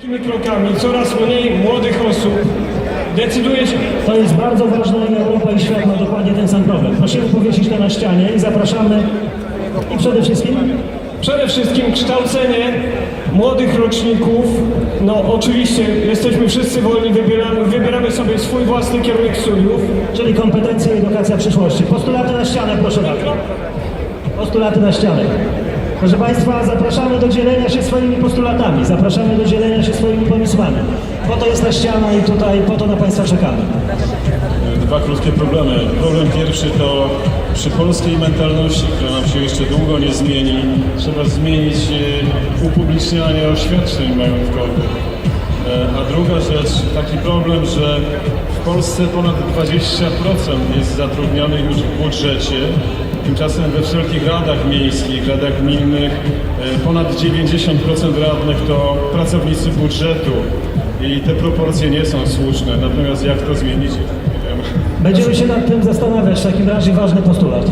Takimi krokami coraz mniej młodych osób decyduje się. To jest bardzo ważne i Europa i świat ma dokładnie ten sam problem. Prosimy powiesić to na ścianie i zapraszamy i przede wszystkim Przede wszystkim kształcenie młodych roczników. No oczywiście jesteśmy wszyscy wolni, wybieramy, wybieramy sobie swój własny kierunek studiów. czyli kompetencje i edukacja przyszłości. Postulaty na ścianę, proszę bardzo. Postulaty na ścianę. Proszę Państwa, zapraszamy do dzielenia się swoimi postulatami, zapraszamy do dzielenia się swoimi pomysłami. Po to jest ta ściana i tutaj po to na Państwa czekamy. Dwa krótkie problemy. Problem pierwszy to przy polskiej mentalności, która nam się jeszcze długo nie zmieni, trzeba zmienić e, upublicznianie oświadczeń majątkowych. E, A druga rzecz, taki problem, że w Polsce ponad 20% jest zatrudnionych już w budżecie, tymczasem we wszelkich radach miejskich, radach gminnych e, ponad 90% radnych to pracownicy budżetu i te proporcje nie są słuszne. Natomiast jak to zmienić? Będziemy się nad tym zastanawiać, w takim razie ważny postulat.